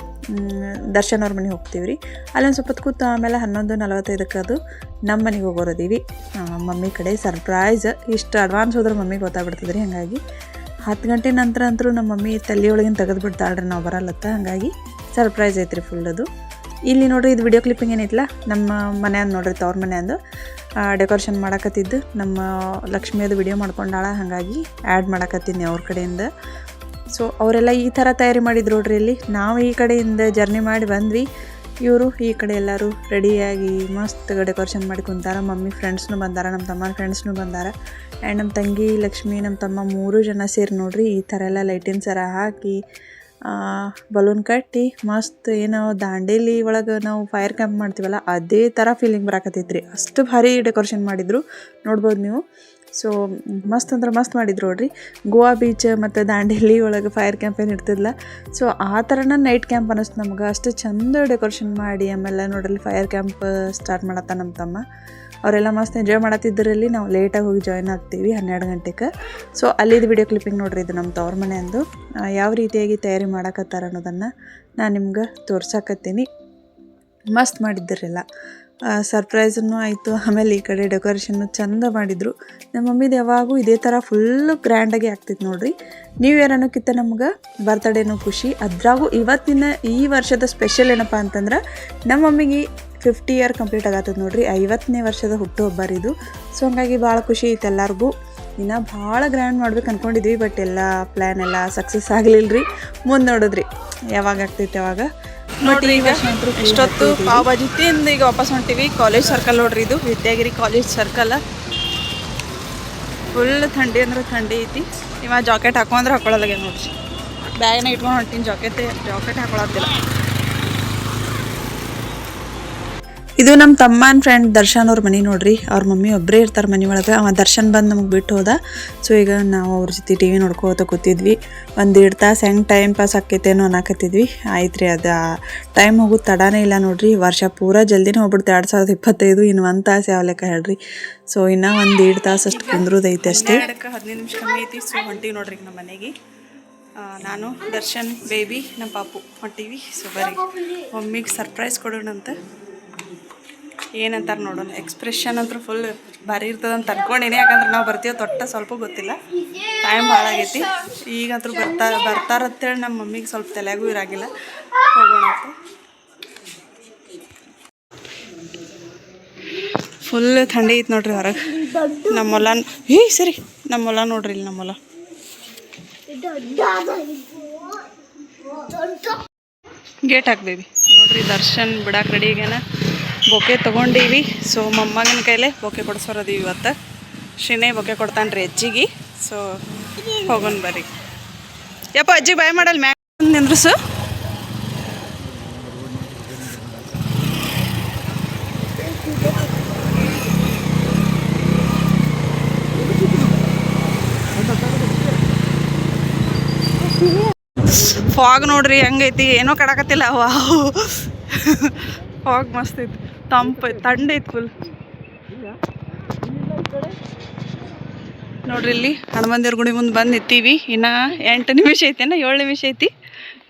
ದರ್ಶನ್ ಅವ್ರ ಮನೆಗೆ ಹೋಗ್ತೀವಿ ರೀ ಅಲ್ಲೊಂದು ಸ್ವಲ್ಪ ಕೂತು ಆಮೇಲೆ ಹನ್ನೊಂದು ನಲವತ್ತೈದಕ್ಕೆ ಅದು ನಮ್ಮ ಮನೆಗೆ ಹೋಗೋರದೀವಿ. ಮಮ್ಮಿ ಕಡೆ ಸರ್ಪ್ರೈಸ್ ಇಷ್ಟು ಅಡ್ವಾನ್ಸ್ ಹೋದ್ರೆ ಮಮ್ಮಿಗೆ ಗೊತ್ತಾಗ್ಬಿಡ್ತದೆ ರೀ ಹಾಗಾಗಿ. ಹತ್ತು ಗಂಟೆ ನಂತರ ಅಂತರೂ ನಮ್ಮ ಮಮ್ಮಿ ತಲೆಯೊಳಗಿನ ತೆಗೆದು ಬಿಡ್ತಾಳ್ರಿ ನಾವು ಬರಲ್ಲತ್ತ. ಹಾಗಾಗಿ ಸರ್ಪ್ರೈಸ್ ಐತ್ರಿ ಫುಲ್ ಅದು. ಇಲ್ಲಿ ನೋಡ್ರಿ ಇದು ವಿಡಿಯೋ ಕ್ಲಿಪ್ಪಿಂಗ್ ಏನಿತ್ತಲ್ಲ? ನಮ್ಮ ಮನೆ ಅಂದ್ ನೋಡ್ರಿ, ತವ್ರ ಮನೆ ಅಂದು ಡೆಕೋರೇಷನ್ ಮಾಡಕತ್ತಿದ್ದು. ನಮ್ಮ ಲಕ್ಷ್ಮಿಯದು ವಿಡಿಯೋ ಮಾಡ್ಕೊಂಡಾಳ, ಹಾಗಾಗಿ ಆ್ಯಡ್ ಮಾಡಕತ್ತೀನಿ ಅವ್ರ ಕಡೆಯಿಂದ. ಸೊ ಅವರೆಲ್ಲ ಈ ಥರ ತಯಾರಿ ಮಾಡಿದ್ರು ನೋಡ್ರಿ ಇಲ್ಲಿ. ನಾವು ಈ ಕಡೆಯಿಂದ ಜರ್ನಿ ಮಾಡಿ ಬಂದ್ವಿ. ಇವರು ಈ ಕಡೆ ಎಲ್ಲರೂ ರೆಡಿಯಾಗಿ ಮಸ್ತ್ ಡೆಕೋರೇಷನ್ ಮಾಡಿ ಕುಂತಾರ. ಮಮ್ಮಿ ಫ್ರೆಂಡ್ಸ್ನು ಬಂದಾರ ನಮ್ಮ ತಮ್ಮ ಫ್ರೆಂಡ್ಸ್ನು ಬಂದಾರ. ಆ್ಯಂಡ್ ನಮ್ಮ ತಂಗಿ ಲಕ್ಷ್ಮಿ ನಮ್ಮ ತಮ್ಮ ಮೂರು ಜನ ಸೇರಿ ನೋಡ್ರಿ ಈ ಥರ ಎಲ್ಲ ಲೈಟಿನ ಸರ ಹಾಕಿ ಬಲೂನ್ ಕಟ್ಟಿ ಮಸ್ತ್ ಏನೋ ದಾಂಡೇಲಿ ಒಳಗೆ ನಾವು ಫೈರ್ ಕ್ಯಾಂಪ್ ಮಾಡ್ತೀವಲ್ಲ, ಅದೇ ಥರ ಫೀಲಿಂಗ್ ಬರಾಕತ್ತೈತ್ರಿ. ಅಷ್ಟು ಭಾರಿ ಡೆಕೋರೇಷನ್ ಮಾಡಿದ್ರು, ನೋಡ್ಬೋದು ನೀವು. ಸೊ ಮಸ್ತ್ ಅಂದ್ರೆ ಮಸ್ತ್ ಮಾಡಿದ್ರು ನೋಡ್ರಿ. ಗೋವಾ ಬೀಚ್ ಮತ್ತು ದಾಂಡೇಲಿ ಒಳಗೆ ಫೈರ್ ಕ್ಯಾಂಪ್ ಏನು ಇರ್ತಿದ್ಲ ಸೊ ಆ ಥರನ ನೈಟ್ ಕ್ಯಾಂಪ್ ಅನ್ನಿಸ್ತು ನಮ್ಗೆ. ಅಷ್ಟು ಚಂದ ಡೆಕೋರೇಷನ್ ಮಾಡಿ ಆಮೇಲೆ ನೋಡ್ರಿ ಫೈರ್ ಕ್ಯಾಂಪ್ ಸ್ಟಾರ್ಟ್ ಮಾಡತ್ತ ನಮ್ಮ ತಮ್ಮ. ಅವರೆಲ್ಲ ಮಸ್ತ್ ಎಂಜಾಯ್ ಮಾಡತ್ತಿದ್ದರಲ್ಲಿ ನಾವು ಲೇಟಾಗಿ ಹೋಗಿ ಜಾಯ್ನ್ ಆಗ್ತೀವಿ ಹನ್ನೆರಡು ಗಂಟೆಗೆ ಸೊ ಅಲ್ಲಿದ್ದು ವಿಡಿಯೋ ಕ್ಲಿಪ್ಪಿಂಗ್ ನೋಡ್ರಿ ಇದು ನಮ್ಮ ತವ್ರ ಮನೆ ಅಂದು ಯಾವ ರೀತಿಯಾಗಿ ತಯಾರಿ ಮಾಡಕತ್ತಾರ ಅನ್ನೋದನ್ನು ನಾನು ನಿಮ್ಗೆ ತೋರ್ಸಕತ್ತೀನಿ. ಮಸ್ತ್ ಮಾಡಿದ್ದರೆಲ್ಲ. ಸರ್ಪ್ರೈಸನ್ನು ಆಯಿತು. ಆಮೇಲೆ ಈ ಕಡೆ ಡೆಕೋರೇಷನ್ನು ಚಂದ ಮಾಡಿದರು. ನಮ್ಮ ಮಮ್ಮಿದು ಯಾವಾಗೂ ಇದೇ ಥರ ಫುಲ್ಲು ಗ್ರ್ಯಾಂಡಾಗಿ ಆಗ್ತಿತ್ತು ನೋಡ್ರಿ. ನ್ಯೂ ಇಯರ್ ಅನ್ನೋಕ್ಕಿಂತ ನಮ್ಗೆ ಬರ್ತಡೇನೂ ಖುಷಿ. ಅದ್ರಾಗೂ ಇವತ್ತಿನ ಈ ವರ್ಷದ ಸ್ಪೆಷಲ್ ಏನಪ್ಪ ಅಂತಂದ್ರೆ ನಮ್ಮ ಮಮ್ಮಿಗೆ ಫಿಫ್ಟಿ ಇಯರ್ ಕಂಪ್ಲೀಟ್ ಆಗತ್ತದ ನೋಡ್ರಿ ಐವತ್ತನೇ ವರ್ಷದ ಹುಟ್ಟುಹಬ್ಬ ಇದು ಸೊ ಹಂಗಾಗಿ ಭಾಳ ಖುಷಿ ಐತೆ ಎಲ್ಲರಿಗೂ. ಇನ್ನು ಭಾಳ ಗ್ರ್ಯಾಂಡ್ ಮಾಡ್ಬೇಕು ಅಂದ್ಕೊಂಡಿದ್ವಿ ಬಟ್ ಎಲ್ಲ ಪ್ಲ್ಯಾನ್ ಎಲ್ಲ ಸಕ್ಸಸ್ ಆಗಲಿಲ್ಲ ರೀ ಮುಂದೆ ನೋಡಿದ್ರಿ ಯಾವಾಗ ಆಗ್ತೈತೆ ಯಾವಾಗ. ನೋಡ್ರಿ ಈಗ ಇಷ್ಟೊತ್ತು ಪಾವ್ ಬಾಜಿ ತಿಂದು ಈಗ ವಾಪಸ್ ಹೊಂಟಿವಿ. ಕಾಲೇಜ್ ಸರ್ಕಲ್ ನೋಡ್ರಿ ಇದು ವಿದ್ಯಾಗಿರಿ ಕಾಲೇಜ್ ಸರ್ಕಲ್ ಫುಲ್ ಥಂಡಿ ಅಂದ್ರೆ ಥಂಡಿ ಐತಿ. ಇವಾಗ ಜಾಕೆಟ್ ಹಾಕೊಂಡ್ರೆ ಹಾಕೊಳ್ಳೋದಾಗೆ ನೋಡ್ರಿ. ಬ್ಯಾಗ್ನ ಇಟ್ಕೊಂಡು ಹೊಂಟೀನಿ ಜಾಕೆಟ್ ಜಾಕೆಟ್ ಹಾಕೊಳತ್ತಿಲ್ಲ. ಇದು ನಮ್ಮ ತಮ್ಮನ ಫ್ರೆಂಡ್ ದರ್ಶನ್ ಅವ್ರ ಮನೆ ನೋಡ್ರಿ. ಅವ್ರ ಮಮ್ಮಿ ಒಬ್ಬರೇ ಇರ್ತಾರೆ ಮನೆ ಒಳಗೆ. ಅವ ದರ್ಶನ್ ಬಂದು ನಮಗೆ ಬಿಟ್ಟು ಹೋದ. ಸೊ ಈಗ ನಾವು ಅವ್ರ ಜೊತೆ ಟಿ ವಿ ನೋಡ್ಕೋತ ಕೂತಿದ್ವಿ. ಒಂದು ಎರಡು ತಾಸು ಹೆಂಗೆ ಟೈಮ್ ಪಾಸ್ ಆಕೈತೇನೋ ಅನ್ನಕತ್ತಿದ್ವಿ. ಆಯ್ತು ರೀ, ಅದು ಟೈಮ್ ಹೋಗೋದು ತಡಾನೇ ಇಲ್ಲ ನೋಡ್ರಿ. ವರ್ಷ ಪೂರ ಜಲ್ದಿನೇ ಹೋಗ್ಬಿಡ್ತು. ಎರಡು ಸಾವಿರದ ಇಪ್ಪತ್ತೈದು ಇನ್ನು ಒಂದು ತಾಸು ಯಾವ ಲೆಕ್ಕ ಹೇಳ್ರಿ. ಸೊ ಇನ್ನೂ ಒಂದು ಎರಡು ತಾಸು ಅಷ್ಟು ಕುಂದ್ರದೈತೆ ಅಷ್ಟೇ. ಹದಿನೈದು ನಿಮಿಷ ಕಮ್ಮಿ ಐತಿ. ಸೊ ಹೊಂಟಿವಿ ನೋಡ್ರಿ ನಮ್ಮ ಮನೆಗೆ. ನಾನು, ದರ್ಶನ್ ಬೇಬಿ ನಮ್ಮ ಪಾಪು. ಹೊಂಟೀವಿ. ಸೊ ಬರೀ ಮಮ್ಮಿಗೆ ಸರ್ಪ್ರೈಸ್ ಕೊಡೋಣಂತ. ಏನಂತಾರೆ ನೋಡೋಣ ಎಕ್ಸ್ಪ್ರೆಷನ್ ಅಂತೂ ಫುಲ್ ಭಾರಿ ಇರ್ತದೆ ಅಂತ ಅನ್ಕೊಂಡೇನೆ. ಯಾಕಂದ್ರೆ ನಾವು ಬರ್ತೀವಿ ತೊಟ್ಟ ಸ್ವಲ್ಪ ಗೊತ್ತಿಲ್ಲ. ಟೈಮ್ ಭಾಳ ಆಗೈತಿ. ಈಗಂತೂ ಬರ್ತಾ ಬರ್ತಾರಂತೇಳಿ ನಮ್ಮ ಮಮ್ಮಿಗೆ ಸ್ವಲ್ಪ ತಲೆಗೂ ಇರಾಗಿಲ್ಲ. ಹೋಗೋಣ ಫುಲ್ ಥಂಡಿ ಐತಿ ನೋಡ್ರಿ ಹೊರಗೆ. ನಮ್ಮ ಹೊಲ ಏ, ಸರಿ. ನಮ್ಮ ಹೊಲ ನೋಡ್ರಿ ಇಲ್ಲಿ ನಮ್ಮ ಹೊಲ ಗೇಟ್ ಹಾಕ್ಬೇಬಿ ನೋಡ್ರಿ ದರ್ಶನ್ ಬಿಡಕ್ಕೆ ರೆಡಿ ಆಗ್ಯಾನ. ಬೊಕೆ ತೊಗೊಂಡೀವಿ. ಸೊ ಮೊಮ್ಮಗನ ಕೈಲೇ ಬೊಕೆ ಕೊಡ್ಸೋರದೀವಿ ಇವತ್ತು. ಶ್ರೀನೇ ಬೊಕೆ ಕೊಡ್ತಾನೆ ರೀ ಅಜ್ಜಿಗೆ. ಸೊ ಹೋಗೋಣ ಬರ್ರಿ. ಯಪ್ಪ, ಅಜ್ಜಿ ಬಾಯ್ ಮಾಡಲ್ ಮ್ಯಾಗ ನಿಂದ್ರಸು ಫಾಗ್ ನೋಡ್ರಿ, ಹೆಂಗೈತಿ? ಏನೋ ಕಡಕತ್ತಿಲ್ಲ. ವಾವ್ ಫಾಗ್ ಮಸ್ತ್ ಐತಿ. ತಂಪ ಐತಿ ತಂಡ ಐತಿ ಫುಲ್ ನೋಡ್ರಿ ಇಲ್ಲಿ ಹನುಮಂದಿರ ಗುಡಿ ಮುಂದೆ ಬಂದು ನಿಂತೀವಿ. ಇನ್ನು ಎಂಟು ನಿಮಿಷ ಐತೇನ ಏಳು ನಿಮಿಷ ಐತಿ.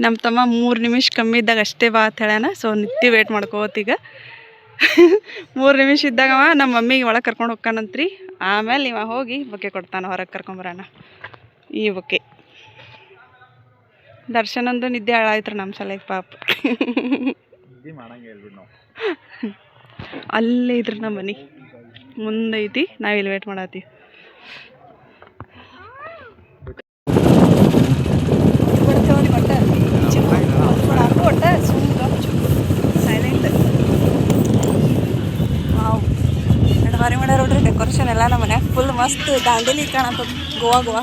ನಮ್ಮ ತಮ್ಮ ಮೂರು ನಿಮಿಷ ಕಮ್ಮಿ ಇದ್ದಾಗ ಅಷ್ಟೇ ಬಾ ಅಂತ ಹೇಳ್ಯಾನ ಸೊ ನಿತ್ತಿ ವೇಟ್ ಮಾಡ್ಕೋತೀಗ ಮೂರು ನಿಮಿಷ ಇದ್ದಾಗ ಅವ ನಮ್ಮ ಮಮ್ಮಿಗೆ ಒಳಗೆ ಕರ್ಕೊಂಡು ಹೋಗ್ಕಾನಂತ್ರಿ ಆಮೇಲೆ ಇವ ಹೋಗಿ ಬೊಕ್ಕೆ ಕೊಡ್ತಾನೆ ಹೊರಗೆ ಕರ್ಕೊಂಬರೋಣ ಈ ಬೊಕ್ಕೆ. ದರ್ಶನಂದು ನಿದ್ದೆ ಹಾಳಾಯ್ತು ನಮ್ಮ ಸಲಕ್ಕೆ ಪಾಪ. ಅಲ್ಲೇ ಇದ್ರ ನಮ್ಮ ಮನೆ. ಮುಂದೆ ನಾವು ಇಲ್ಲಿ ವೇಟ್ ಮಾಡತ್ತೀವಿ ಭಾರಿ ಮಾಡ್ಯಾರ ನೋಡ್ರಿ ಡೆಕೋರೇಷನ್ ಎಲ್ಲ ನಮ್ಮ ಮನ್ಯಾಗ ಫುಲ್ ಮಸ್ತ್ Dandeli ಕಾಣತ್ತ Goa Goa.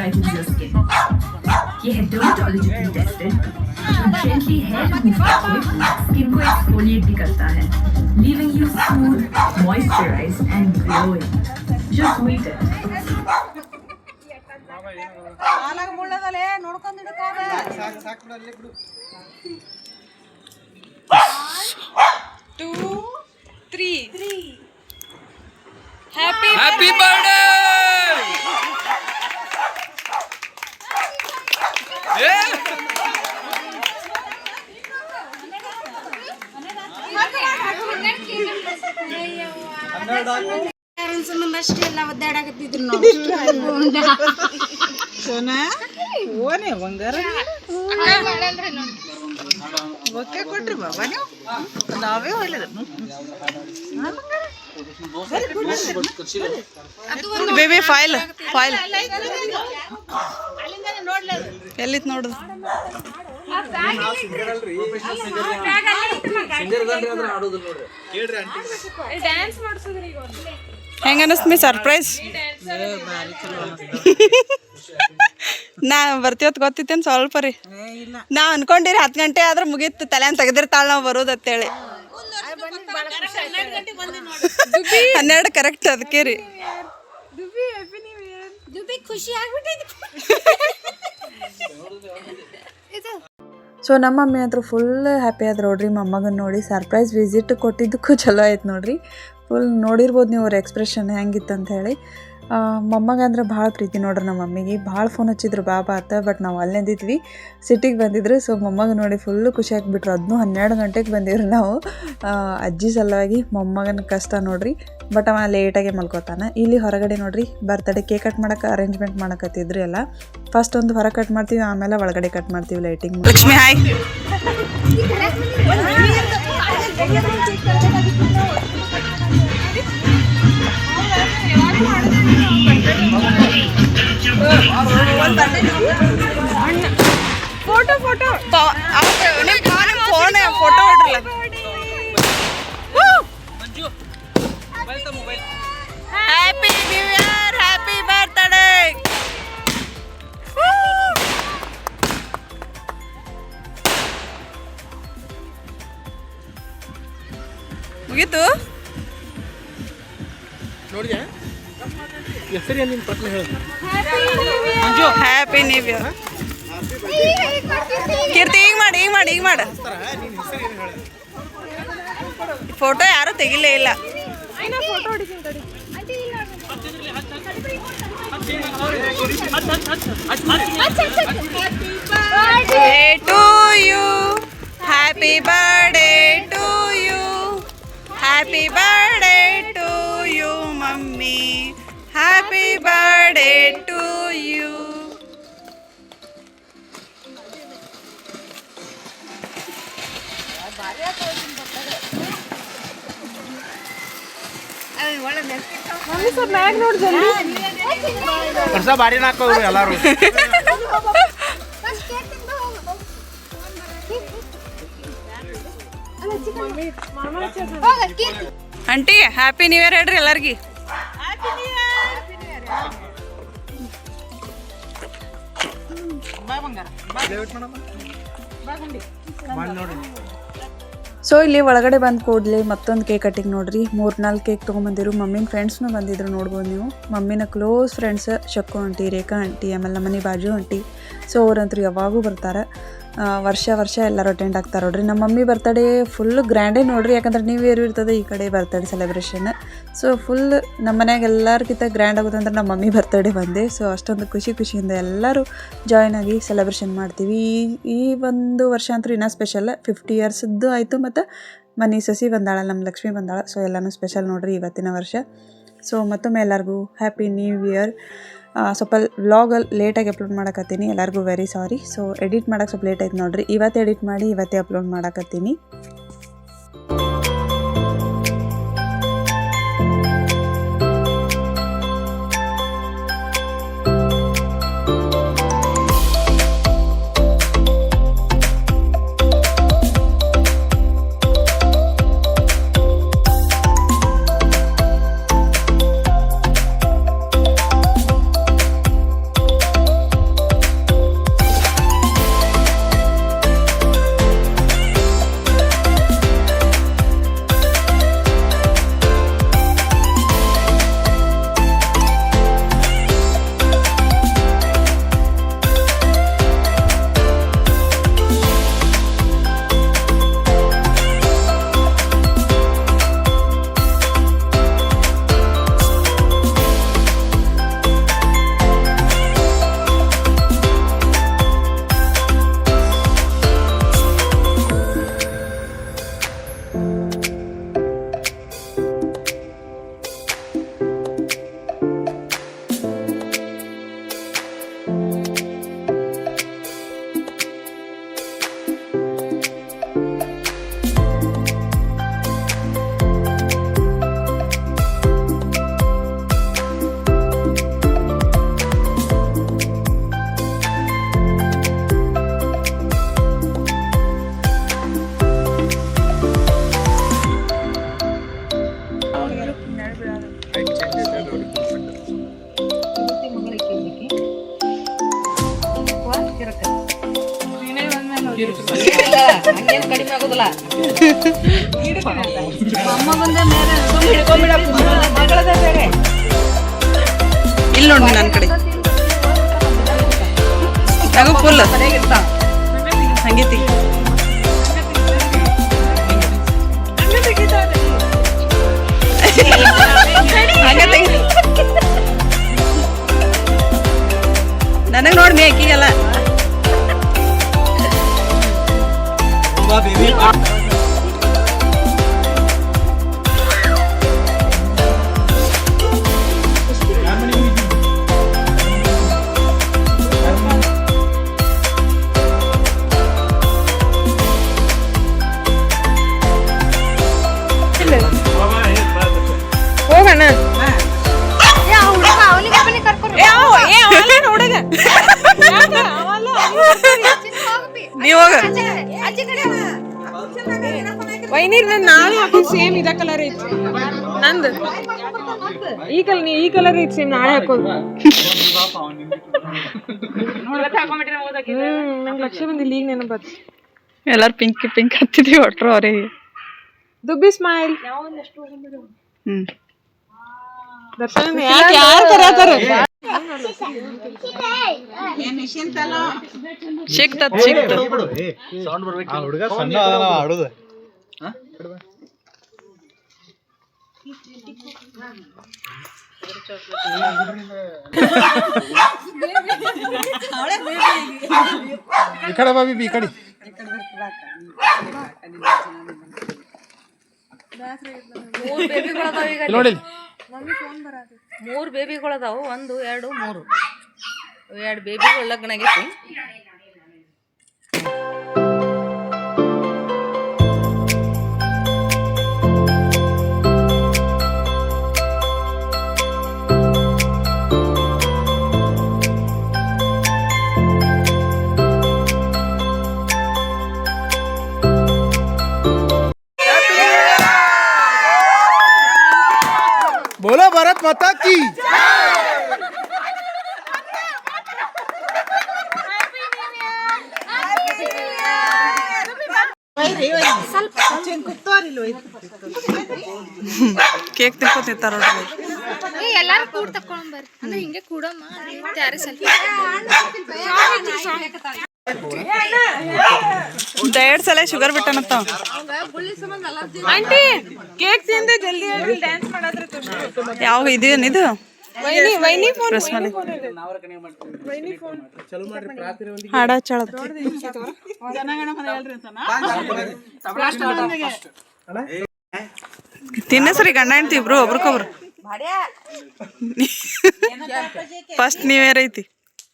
brightens your skin. ये है dermatologically tested. जो gently hair remove करके skin को exfoliate भी करता है, leaving you smooth, moisturized and glowing. Just wait it. Two three happy happy birthday ಅಷ್ಟೇ ಎಲ್ಲ ಒದ್ದಾಡಕತ್ತಿದ್ರು ನಾವು ಬೇಬಿ ಫೈಲ್ ಫೈಲ್. ಎಲ್ಲಿತ್ ನೋಡುದು? ಹೆಂಗ ಅನಿಸ್ತು ಸರ್ಪ್ರೈಸ್ ನಾ ಬರ್ತೀವತ್ ಗೊತ್ತಿತ್ತೇನು ಸ್ವಲ್ಪ ರೀ. ನಾ ಅನ್ಕೊಂಡಿರಿ ಹತ್ತು ಗಂಟೆ ಆದ್ರೆ ಮುಗೀತು ತಲೆ ತೆಗೆದಿರ್ತಾಳ ನಾವು ಬರೋದು ಅಂತೇಳಿ. ಹನ್ನೆರಡು ಕರೆಕ್ಟ್ ಅದಕ್ಕೆ ರೀ. ಖುಷಿ ಆಗ್ಬಿಟ್ಟೈತಿ ಸೊ ನಮ್ಮ ಮಮ್ಮಿ ಅಂತೂ ಫುಲ್ ಹ್ಯಾಪಿ ಆದ್ರು ನೋಡ್ರಿ. ಮೊಮ್ಮಗನ ನೋಡಿ ಸರ್ಪ್ರೈಸ್ ವಿಸಿಟ್ ಕೊಟ್ಟಿದ್ದಕ್ಕೂ ಚಲೋ ಆಯ್ತು ನೋಡ್ರಿ. ಫುಲ್ ನೋಡಿರ್ಬೋದು ನೀವು ಅವ್ರ ಎಕ್ಸ್ಪ್ರೆಷನ್ ಹೆಂಗಿತ್ತು ಅಂತ ಹೇಳಿ ಮೊಮ್ಮಗಂದ್ರೆ ಭಾಳ ಪ್ರೀತಿ ನೋಡ್ರಿ ನಮ್ಮ ಮಮ್ಮಿಗೆ. ಭಾಳ ಫೋನ್ ಹಚ್ಚಿದ್ರು ಬಾಬಾ ಅತ್ತ. ಬಟ್ ನಾವು ಅಲ್ಲಿಂದಿದ್ವಿ ಸಿಟಿಗೆ ಬಂದಿದ್ರು. ಸೊ ಮೊಮ್ಮಗ ನೋಡಿ ಫುಲ್ ಖುಷಿ ಆಗಿಬಿಟ್ರು. ಅದನ್ನೂ ಹನ್ನೆರಡು ಗಂಟೆಗೆ ಬಂದಿದ್ರು ನಾವು. ಅಜ್ಜಿ ಸಲುವಾಗಿ ಮೊಮ್ಮಗನ ಕಷ್ಟ ನೋಡ್ರಿ. ಬಟ್ ಅವ ಲೇಟಾಗೆ ಮಲ್ಕೋತಾನೆ. ಇಲ್ಲಿ ಹೊರಗಡೆ ನೋಡ್ರಿ ಬರ್ತಡೇ ಕೇಕ್ ಕಟ್ ಮಾಡಕ್ಕೆ ಅರೇಂಜ್ಮೆಂಟ್ ಮಾಡಕತ್ತಿದ್ರು ಎಲ್ಲ ಫಸ್ಟ್ ಒಂದು ಹೊರ ಕಟ್ ಮಾಡ್ತೀವಿ ಆಮೇಲೆ ಒಳಗಡೆ ಕಟ್ ಮಾಡ್ತೀವಿ lighting Lakshmi hi birthday to you. Happy birthday to you. Happy birthday to you, mummy. Happy birthday to you. ವರ್ಷ ಬಾರಿ ನಾಲ್ಕು ಎಲ್ಲಾರು ಆಂಟಿ ಹ್ಯಾಪಿ ನ್ಯೂ ಇಯರ್ ಹೇಳ್ರಿ ಎಲ್ಲಾರ್ಗಿ. ಸೊ ಇಲ್ಲಿ ಒಳಗಡೆ ಬಂದ ಕೂಡಲೇ ಮತ್ತೊಂದು ಕೇಕ್ ಕಟ್ಟಿಂಗ್ ನೋಡ್ರಿ. ಮೂರ್ನಾಲ್ಕು ಕೇಕ್ ತೊಗೊಂಬಂದಿರು. ಮಮ್ಮಿನ ಫ್ರೆಂಡ್ಸ್ನು ಬಂದಿದ್ರು ನೋಡ್ಬೋದು ನೀವು. ಮಮ್ಮಿನ close friends Shakku aunty, Rekha aunty, ಆಮೇಲೆ ನಮ್ಮನೆ ಬಾಜು ಆಂಟಿ. ಸೊ ಅವರಂತೂ ಯಾವಾಗೂ ಬರ್ತಾರೆ. ವರ್ಷ ವರ್ಷ ಎಲ್ಲರೂ ಅಟೆಂಡ್ ಆಗ್ತಾರೆ ನೋಡ್ರಿ. ನಮ್ಮ ಮಮ್ಮಿ ಬರ್ತಡೇ ಫುಲ್ ಗ್ರ್ಯಾಂಡೇ ನೋಡ್ರಿ, ಯಾಕಂದ್ರೆ ನೀವು ಇಯರ್ ಇರ್ತದೆ, ಈ ಕಡೆ ಬರ್ತಡೆ ಸೆಲೆಬ್ರೇಷನ್ ಸೊ ಫುಲ್ ನಮ್ಮ ಮನ್ಯಾಗ ಎಲ್ಲರಿಗಿಂತ ಗ್ರ್ಯಾಂಡ್ ಆಗೋದಂದ್ರೆ ನಮ್ಮ ಮಮ್ಮಿ ಬರ್ತಡೇ ಬಂದೆ. ಸೊ ಅಷ್ಟೊಂದು ಖುಷಿ ಖುಷಿಯಿಂದ ಎಲ್ಲರೂ ಜಾಯ್ನ್ ಆಗಿ ಸೆಲೆಬ್ರೇಷನ್ ಮಾಡ್ತೀವಿ. ಈ ಈ ಒಂದು ವರ್ಷ ಅಂತೂ ಇನ್ನೂ ಸ್ಪೆಷಲ್ ಫಿಫ್ಟಿ ಇಯರ್ಸದ್ದು ಆಯಿತು ಮತ್ತು ಮನೆ ಸಸಿ ಬಂದಾಳ, ನಮ್ಮ ಲಕ್ಷ್ಮಿ ಬಂದಾಳ. ಸೊ ಎಲ್ಲನೂ ಸ್ಪೆಷಲ್ ನೋಡ್ರಿ ಇವತ್ತಿನ ವರ್ಷ. ಸೊ ಮತ್ತೊಮ್ಮೆ ಎಲ್ಲರಿಗೂ ಹ್ಯಾಪಿ ನ್ಯೂ ಇಯರ್ ಸ್ವಲ್ಪ ವ್ಲಾಗಲ್ಲಿ ಲೇಟಾಗಿ ಅಪ್ಲೋಡ್ ಮಾಡಕತ್ತೀನಿ. ಎಲ್ಲರಿಗೂ ವೆರಿ ಸಾರಿ ಸೊ ಎಡಿಟ್ ಮಾಡೋಕ್ಕೆ ಸ್ವಲ್ಪ ಲೇಟ್ ಆಯ್ತು ನೋಡಿರಿ. ಇವತ್ತೇ ಎಡಿಟ್ ಮಾಡಿ ಇವತ್ತೇ ಅಪ್ಲೋಡ್ ಮಾಡಕತ್ತೀನಿ. ನಗು ಫುಲ್ ಹಂಗೈತಿ ನನಗೆ ನೋಡಿ ಮೇ ಐತಿ ನಂದು? ಈ ಕಲರ್ ಈ ಕಲರ್ ಐತಿ ಸೇಮ್ ನಾಳೆ ಹಾಕೋದು. ನಂಗೆ ಲಕ್ಷ ಬಂದಿಲ್ಲ ಈಗ ನೆನಪತ್ ಎಲ್ಲಾರು ಪಿಂಕ್ ಪಿಂಕ್ ಹತ್ತಿದ್ವಿ ಒಟ್ರು ಅವ್ರಿಗೆ ದುಬ್ಬಿ ಸ್ಮೈಲ್ ಹ್ಮ್. ದರ್ಶನ ಯಾಕೆ ಯಾರು ಕರೆಯತ್ತಾರ ಸಿಕ್ತತ್ ಸಿಕ್ತ ಹುಡುಗ ಸಣ್ಣ ಆಡುದು. ಈ ಕಡೆ ಬಾಬಿ, ಈ ಕಡೆ. ನೋಡಿ ಮೂರು ಬೇಬಿಗಳು ಅದಾವ ಒಂದು, ಎರಡು, ಮೂರು. ಎರಡು ಬೇಬಿಗಳು ಲಗ್ನ ಆಗೈತಿ ಮಾತಾ ಕೇಕ್ ತಿನ್ಕೋತ ಎಲ್ಲಾರು ಕೂಡ ತಕೊಂಡ್ಬರ್ರಿ ಅಂದ್ರೆ ಹಿಂಗೆ ಕೂಡಮ್ಮ ಎರಡ್ ಸಲ ಶುಗರ್ ಬಿಟ್ಟನತ್ತ ಆಂಟಿ ಕೇಕ್ ತಿಂದೆ ಜಲ್ದಿ ಡ್ಯಾನ್ಸ್ ಮಾಡಾದ್ರ ಯಾವ ಇದೇನು ಇದು ವೈನಿ ವೈನಿ ಫೋನ್ ರಸ್ಮಲೈ ಹಾಡ ಚಳ ತಿನ್ನಸ್ರಿ ಗಂಡ ಹೆಂಡ್ತಿ ಇಬ್ರು ಒಬ್ರಿಗೊಬ್ರು ಫಸ್ಟ್ ನೀವೇರೈತಿ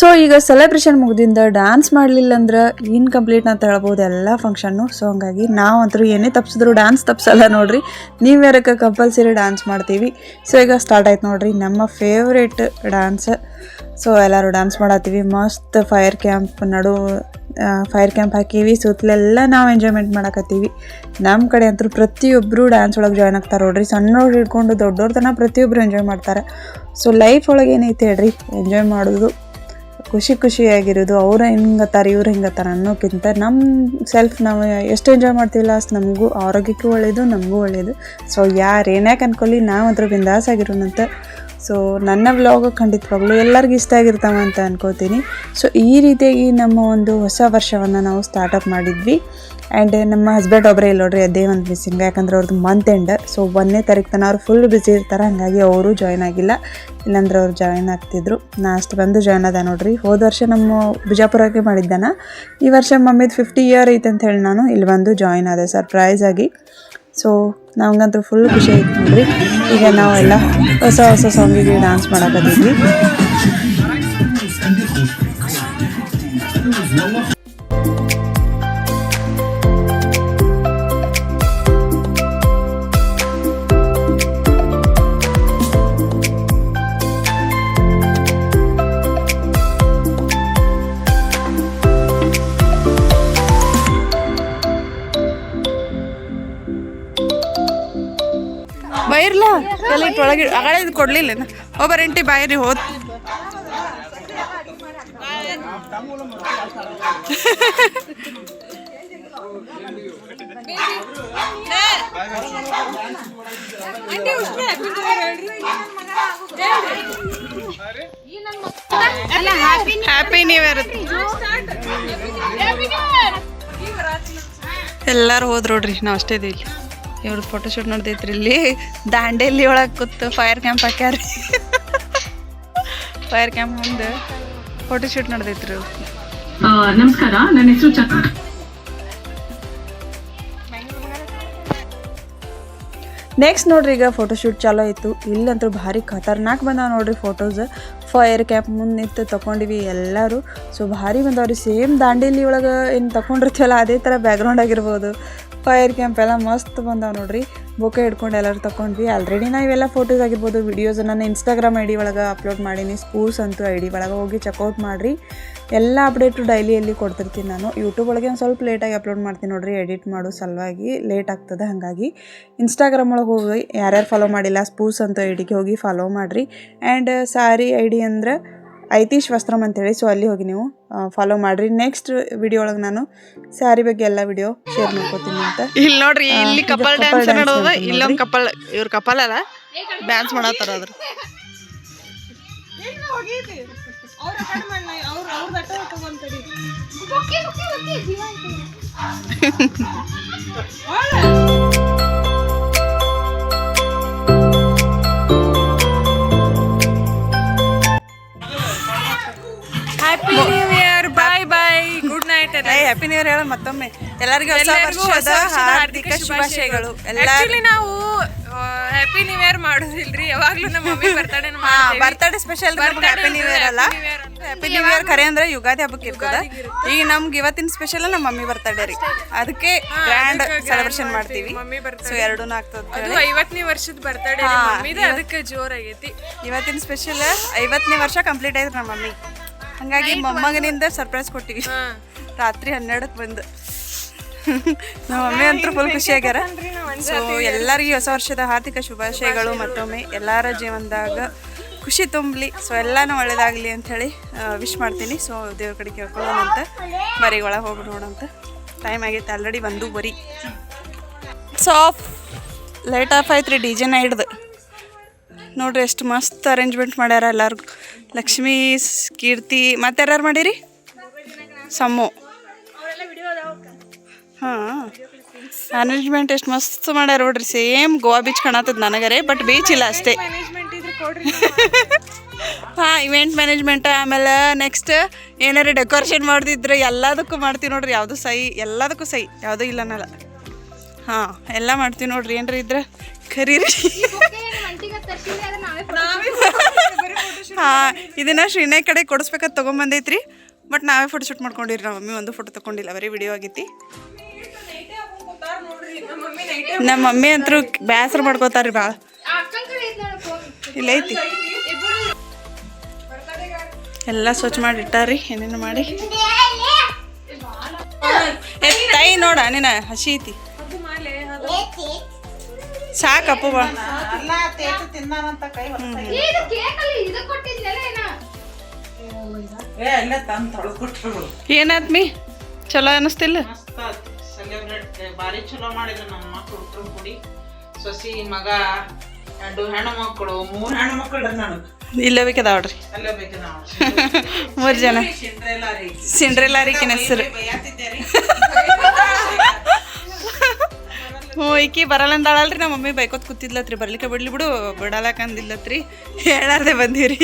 ಸೊ ಈಗ ಸೆಲೆಬ್ರೇಷನ್ ಮುಗ್ದಿಂದ ಡ್ಯಾನ್ಸ್ ಮಾಡಲಿಲ್ಲ ಅಂದ್ರೆ ಇನ್ಕಂಪ್ಲೀಟ್ ಅಂತ ಹೇಳ್ಬೋದು ಎಲ್ಲ ಫಂಕ್ಷನ್ನು ಸೊ ಹಂಗಾಗಿ ನಾವಂತರೂ ಏನೇ ತಪ್ಸಿದ್ರು ಡ್ಯಾನ್ಸ್ ತಪ್ಸಲ್ಲ ನೋಡ್ರಿ. ನೀವು ಯಾರಕ್ಕೆ ಕಂಪಲ್ಸರಿ ಡ್ಯಾನ್ಸ್ ಮಾಡ್ತೀವಿ. ಸೊ ಈಗ ಸ್ಟಾರ್ಟ್ ಆಯ್ತು ನೋಡ್ರಿ. ನಮ್ಮ ಫೇವ್ರೇಟ್ ಡ್ಯಾನ್ಸ್ ಸೊ ಎಲ್ಲರೂ ಡ್ಯಾನ್ಸ್ ಮಾಡತ್ತೀವಿ. ಮಸ್ತ್ ಫೈರ್ ಕ್ಯಾಂಪ್ ನಡು ಫೈರ್ ಕ್ಯಾಂಪ್ ಹಾಕೀವಿ. ಸುತ್ತಲೆಲ್ಲ ನಾವು ಎಂಜಾಯ್ಮೆಂಟ್ ಮಾಡಕತ್ತೀವಿ. ನಮ್ಮ ಕಡೆ ಅಂತೂ ಪ್ರತಿಯೊಬ್ಬರು ಡ್ಯಾನ್ಸ್ ಒಳಗೆ ಜಾಯ್ನ್ ಆಗ್ತಾರೆ ನೋಡ್ರಿ. ಸಣ್ಣವ್ರು ಹಿಡ್ಕೊಂಡು ದೊಡ್ಡವ್ರ ತನಕ ಪ್ರತಿಯೊಬ್ಬರು ಎಂಜಾಯ್ ಮಾಡ್ತಾರೆ. ಸೊ ಲೈಫ್ ಒಳಗೆ ಏನೈತೆ ಹೇಳ್ರಿ? ಎಂಜಾಯ್ ಮಾಡೋದು. ಖುಷಿ ಖುಷಿಯಾಗಿರೋದು, ಅವ್ರು ಹಿಂಗತ್ತಾರ, ಇವ್ರು ಹಿಂಗತ್ತಾರ ಅನ್ನೋಕ್ಕಿಂತ ನಮ್ಮ ಸೆಲ್ಫ್ ನಾವು ಎಷ್ಟು ಎಂಜಾಯ್ ಮಾಡ್ತೀವಲ್ಲ ಅಷ್ಟು ನಮಗೂ ಆರೋಗ್ಯಕ್ಕೂ ಒಳ್ಳೆಯದು ನಮಗೂ ಒಳ್ಳೆಯದು ಸೊ ಯಾರು ಏನ್ಯಾಕೆ ಅನ್ಕೊಳ್ಳಿ, ನಾವು ಅದ್ರ ಆಗಿರೋಣಂತ ಸೊ ನನ್ನ ವ್ಲಾಗ್ ಖಂಡಿತವಾಗ್ಲೂ ಎಲ್ಲರಿಗೂ ಇಷ್ಟ ಆಗಿರ್ತಾವ ಅಂತ ಅನ್ಕೋತೀನಿ. ಸೊ ಈ ರೀತಿಯಾಗಿ ನಮ್ಮ ಒಂದು ಹೊಸ ವರ್ಷವನ್ನು ನಾವು ಸ್ಟಾರ್ಟಪ್ ಮಾಡಿದ್ವಿ. ಆ್ಯಂಡ್ ನಮ್ಮ ಹಸ್ಬೆಂಡ್ ಒಬ್ಬರೇ ಇಲ್ಲ ನೋಡ್ರಿ, ಅದೇ ಒಂದು ಮಿಸ್ಸಿಂಗ್ ಯಾಕಂದ್ರೆ ಅವ್ರದ್ದು ಮಂತ್ ಎಂಡ್ ಸೊ ಒಂದನೇ ತಾರೀಕು ತನಕ ಅವ್ರು ಫುಲ್ ಬಿಸಿ ಇರ್ತಾರೆ, ಹಾಗಾಗಿ ಅವರು ಜಾಯ್ನ್ ಆಗಿಲ್ಲ. ಇಲ್ಲಾಂದ್ರೆ ಅವ್ರು ಜಾಯ್ನ್ ಆಗ್ತಿದ್ರು. ನಾ ಅಷ್ಟು ಬಂದು ಜಾಯ್ನ್ ಅದ ನೋಡ್ರಿ. ಹೋದ ವರ್ಷ ನಮ್ಮ ಬಿಜಾಪುರಕ್ಕೆ ಮಾಡಿದ್ದಾನ. ಈ ವರ್ಷ ಮಮ್ಮಿದು ಫಿಫ್ಟಿ ಇಯರ್ ಐತೆ ಅಂತ ಹೇಳಿ ನಾನು ಇಲ್ಲಿ ಬಂದು ಜಾಯ್ನ್ ಆದೆ ಸರ್ಪ್ರೈಸ್ ಆಗಿ. ಸೊ ನಮಗಂತೂ ಫುಲ್ ಖುಷಿ ಆಯ್ತು ನೋಡ್ರಿ. ಈಗ ನಾವೆಲ್ಲ ಹೊಸ ಹೊಸ ಸಾಂಗಿಗೆ ಡ್ಯಾನ್ಸ್ ಮಾಡಕತ್ತಿದ್ವಿ ಬೈರ್ಲ? ಎಲ್ಲ ಒಳಗೆ ಅಗಳ ಇದು ಕೊಡ್ಲಿಲ್ಲ ಒಬ್ಬರಂಟಿ ಬಾಯಿರಿ ಹೋದ್ ಹ್ಯಾಪಿ ನ್ಯೂ ಇಯರ್ ಎಲ್ಲರೂ ಹೋದ್ರೋಡ್ರಿ ನಾವು ಅಷ್ಟೇ ಇಲ್ಲಿ. ಇವ್ರದ್ದು ಫೋಟೋಶೂಟ್ ನೋಡ್ದೈತ್ರಿ ಇಲ್ಲಿ? ದಾಂಡೇಲಿ ಒಳಗೆ ಕೂತು ಫೈರ್ ಕ್ಯಾಂಪ್ ಹಾಕ್ಯಾರಿ. ಫೈರ್ ಕ್ಯಾಂಪ್ ಮುಂದೆ ಫೋಟೋಶೂಟ್ ನೋಡ್ದೈತ್ರಿ ನಮಸ್ಕಾರ ನನ್ನ ಹೆಸರು ಚಕ್ರ ನೆಕ್ಸ್ಟ್ ನೋಡ್ರಿ ಈಗ ಫೋಟೋಶೂಟ್ ಚಾಲೋ ಆಯಿತು. ಇಲ್ಲಂತೂ ಭಾರಿ ಖತರ್ನಾಕ್ ಬಂದಾವ ನೋಡ್ರಿ ಫೋಟೋಸ್ ಫೈರ್ ಕ್ಯಾಂಪ್ ಮುಂದೆ ನಿಂತು ತೊಗೊಂಡಿವಿ ಎಲ್ಲರೂ. ಸೊ ಭಾರಿ ಬಂದವ್ರಿ. ಸೇಮ್ ದಾಂಡೇಲಿ ಒಳಗೆ ಏನು ತೊಗೊಂಡಿರ್ತೀವಲ್ಲ ಅದೇ ಥರ ಬ್ಯಾಕ್ಗ್ರೌಂಡ್ ಆಗಿರ್ಬೋದು. ಫೈರ್ ಕ್ಯಾಂಪ್ ಎಲ್ಲ ಮಸ್ತ್ ಬಂದಾವ ನೋಡ್ರಿ. ಬೊಕೆ ಹಿಡ್ಕೊಂಡು ಎಲ್ಲರೂ ತಗೊಂಡ್ವಿ ಆಲ್ರೆಡಿ ನಾ ಇವೆಲ್ಲ ಫೋಟೋಸ್ ಆಗಿರ್ಬೋದು ವಿಡಿಯೋಸ್ ನಾನು ಇನ್ಸ್ಟಾಗ್ರಾಮ್ ಐ ಡಿ ಒಳಗೆ ಅಪ್ಲೋಡ್ ಮಾಡೀನಿ. ಸ್ಕೂಲ್ಸ್ ಅಂತೂ ಐ ಡಿ ಒಳಗೆ ಹೋಗಿ ಚೆಕ್ಔಟ್ ಮಾಡಿರಿ. ಎಲ್ಲ ಅಪ್ಡೇಟು ಡೈಲಿಯಲ್ಲಿ ಕೊಡ್ತಿರ್ತೀನಿ ನಾನು. ಯೂಟ್ಯೂಬ್ ಒಳಗೆ ಒಂದು ಸ್ವಲ್ಪ ಲೇಟಾಗಿ ಅಪ್ಲೋಡ್ ಮಾಡ್ತೀನಿ ನೋಡ್ರಿ. ಎಡಿಟ್ ಮಾಡೋ ಸಲುವಾಗಿ ಲೇಟ್ ಆಗ್ತದೆ ಹಾಗಾಗಿ. ಇನ್ಸ್ಟಾಗ್ರಾಮ್ ಒಳಗೆ ಹೋಗಿ ಯಾರ್ಯಾರು ಫಾಲೋ ಮಾಡಿಲ್ಲ ಸ್ಪೂಸ್ ಅಂತ ಐ ಡಿಗೆ ಹೋಗಿ ಫಾಲೋ ಮಾಡಿರಿ. ಆ್ಯಂಡ್ ಸಾರಿ ಐ ಡಿ ಅಂದ್ರೆ ಐತೀಶ್ ವಸ್ತ್ರಮ್ ಅಂತೇಳಿ ಸೊ ಅಲ್ಲಿ ಹೋಗಿ ನೀವು ಫಾಲೋ ಮಾಡ್ರಿ. ನೆಕ್ಸ್ಟ್ ವಿಡಿಯೋ ಒಳಗೆ ನಾನು ಸ್ಯಾರಿ ಬಗ್ಗೆ ಎಲ್ಲ ವಿಡಿಯೋ ಶೇರ್ ಮಾಡ್ಕೋತೀನಿ ಅಂತ. ಇಲ್ಲಿ ನೋಡ್ರಿ ಇಲ್ಲಿ ಕಪಲ್ ಡ್ಯಾನ್ಸ್ ನೋಡೋದು ಇಲ್ಲೊಂದು. ಕಪಲ್ ಇವ್ರ ಕಪಲ್ ಅಲ್ಲ ಡ್ಯಾನ್ಸ್ ಮಾಡತ್ತಾರ ಅದ್ರ ಅವ್ರ ಹೇಳ ಮತ್ತೊಮ್ಮೆ. ಎಲ್ಲರಿಗೂ ಹೊಸ ವರ್ಷದ ಹಾರ್ದಿಕ ಶುಭಾಶಯಗಳು. ಆಕ್ಚುಲಿ ನಾವು ಹ್ಯಾಪಿ ನ್ಯೂ ಇಯರ್ ಮಾಡೋದಿಲ್ರಿ. ಯಾವಾಗ್ಲೂ ನಮ್ಮ mummy birthday birthday special happy new year ಅಲ್ಲ. ಹ್ಯಾಪಿ ನ್ಯೂ ಇಯರ್ ಕರೆ ಅಂದ್ರೆ ಯುಗಾದಿ ಹಬ್ಬಕ್ಕೆ ಇರ್ತದ. ಈಗ ನಮ್ಗೆ ಇವತ್ತಿನ ಸ್ಪೆಷಲ್ ನಮ್ಮ ಮಮ್ಮಿ ಬರ್ತಡೇ ರೀ. ಅದಕ್ಕೆ ಗ್ರ್ಯಾಂಡ್ ಸೆಲೆಬ್ರೇಷನ್ ಮಾಡ್ತೀವಿ. ಮಮ್ಮಿ ಸೊ ಎರಡು ಆಗ್ತದ ಅದು ಐವತ್ತನೇ ವರ್ಷದ ಬರ್ತಡೇ ಮಮ್ಮಿದ. ಅದಕ್ಕೆ ಜೋರಾಗೈತಿ. ಇವತ್ತಿನ ಸ್ಪೆಷಲ್ ಐವತ್ತನೇ ವರ್ಷ ಕಂಪ್ಲೀಟ್ ಆಯ್ತು ನಮ್ಮ ಮಮ್ಮಿ. ಹಂಗಾಗಿ ಮೊಮ್ಮಗನಿಂದ ಸರ್ಪ್ರೈಸ್ ಕೊಟ್ಟಿವಿ ರಾತ್ರಿ ಹನ್ನೆರಡಕ್ಕೆ ಬಂದು. ನಮ್ಮ ಮಮ್ಮಿ ಅಂತೂ ಫುಲ್ ಖುಷಿ ಆಗ್ಯಾರ. ಸೊ ಎಲ್ಲರಿಗೂ ಹೊಸ ವರ್ಷದ ಹಾರ್ದಿಕ ಶುಭಾಶಯಗಳು ಮತ್ತೊಮ್ಮೆ. ಎಲ್ಲರ ಜೀವನದಾಗ ಖುಷಿ ತುಂಬಲಿ. ಸೊ ಎಲ್ಲಾನು ಒಳ್ಳೇದಾಗಲಿ ಅಂಥೇಳಿ ವಿಶ್ ಮಾಡ್ತೀನಿ. ಸೊ ದೇವ್ರ ಕಡೆ ಕೇಳ್ಕೊಳ್ಳೋಣಂತ ಬರೀ ಒಳಗೆ ಹೋಗಿ ನೋಡಂತ ಟೈಮ್ ಆಗೈತೆ ಆಲ್ರೆಡಿ ಬಂದು ಬರೀ. ಸೊ ಲೈಟ್ ಆಫ್ ಆಯ್ತು ರೀ ಡಿ ಜೆನ ಹಿಡ್ದು. ನೋಡ್ರಿ, ಎಷ್ಟು ಮಸ್ತ್ ಅರೇಂಜ್ಮೆಂಟ್ ಮಾಡ್ಯಾರ ಎಲ್ಲರಿಗೂ. ಲಕ್ಷ್ಮೀ, ಕೀರ್ತಿ ಮತ್ತೆ ಯಾರ್ಯಾರು ಮಾಡಿರಿ? ಸಮ್ಮು. ಹಾಂ. ಮ್ಯಾನೇಜ್ಮೆಂಟ್ ಎಷ್ಟು ಮಸ್ತ್ ಮಾಡ್ಯಾರ ನೋಡ್ರಿ ಸೇಮ್ ಗೋವಾ ಬೀಚ್ ಕಾಣತ್ತದ ನನಗರೆ ಬಟ್ ಬೀಚ್ ಇಲ್ಲ ಅಷ್ಟೇ. ಹಾಂ ಇವೆಂಟ್ ಮ್ಯಾನೇಜ್ಮೆಂಟ್ ಆಮೇಲೆ ನೆಕ್ಸ್ಟ್ ಏನಾರು ಡೆಕೋರೇಷನ್ ಮಾಡಿದ್ರೆ ಎಲ್ಲದಕ್ಕೂ ಮಾಡ್ತೀವಿ ನೋಡ್ರಿ, ಯಾವುದು ಸೈ, ಎಲ್ಲದಕ್ಕೂ ಸೈ, ಯಾವುದೂ ಇಲ್ಲ ನಲ್ಲ ಹಾಂ, ಎಲ್ಲ ಮಾಡ್ತೀವಿ ನೋಡ್ರಿ, ಏನ್ರಿ ಇದ್ರೆ? ಕರೀರಿ ಹಾಂ, ಇದನ್ನ ಶ್ರೀನಾಯ್ ಕಡೆ ಕೊಡಿಸ್ಬೇಕಂತ ತೊಗೊಂಬಂದೈತ್ರಿ ಬಟ್ ನಾವೇ ಫೋಟೋ ಶೂಟ್ ಮಾಡ್ಕೊಂಡಿರಿ ನಮ್ಮ ಮಮ್ಮಿ ಒಂದು ಫೋಟೋ ತಗೊಂಡಿಲ್ಲ, ಬರೀ ವಿಡಿಯೋ ಆಗೈತಿ. ನಮ್ಮ ಮಮ್ಮಿ ಅಂತೂ ಬೇಸರ ಮಾಡ್ಕೋತಾರ್ರಿ ಭಾಳ ಇಲ್ಲ ಐತಿ. ಎಲ್ಲ ಸ್ವಚ್ಛ ಮಾಡಿ ಇಟ್ಟಾರಿ ಏನೇನು ಮಾಡಿ. ತೈ ತಾಯಿ ನೋಡ ನೀನ ಹಸಿ ಐತಿ. ಸಾಕಪ್ಪ ಬಾ. ಏನಾತ್ಮಿ ಚಲೋ ಅನಿಸ್ತಿಲ್ಲ? ಸೆಲೆಬ್ರೇಟ್ ಭಾರಿ ಚಲೋ ಮಾಡಿದ್ರು ನಮ್ಮ ಮಕ್ಕಳು ಹುಟ್ಟರು ಕೂಡಿ. ಸೊಸಿ ಮಗ ಎರಡು ಹೆಣ್ಣು ಮಕ್ಕಳು ಮೂರು ಹೆಣ್ಣು ಮಕ್ಕಳು ನನಗೆ. ಇಲ್ಲೇ ಬೇಕದಾವ್ರಿ ಮೂರು ಜನ. ಸಿಂಡ್ರೆಲ್ಲ ರೀ. ಸಿಂಡ್ರೆಲ್ಲಾ ರೀ ಕಿನ ಹೆಸರು ಹ್ಞೂ ಈಕಿ ಬರಲ್ಲ ಅಂದಾಳಲ್ರಿ ನಮ್ಮ ಮಮ್ಮಿ ಬೈಕೋತ್ ಕೂತಿದ್ಲತ್ರಿ. ಬರ್ಲಿಕ್ಕೆ ಬಿಡ್ಲಿ ಬಿಡು ಬಿಡಲಕ್ಕಂದಿಲ್ಲತ್ರಿ ಹೇಳಾರ್ದೆ ಬಂದೀವ್ರಿ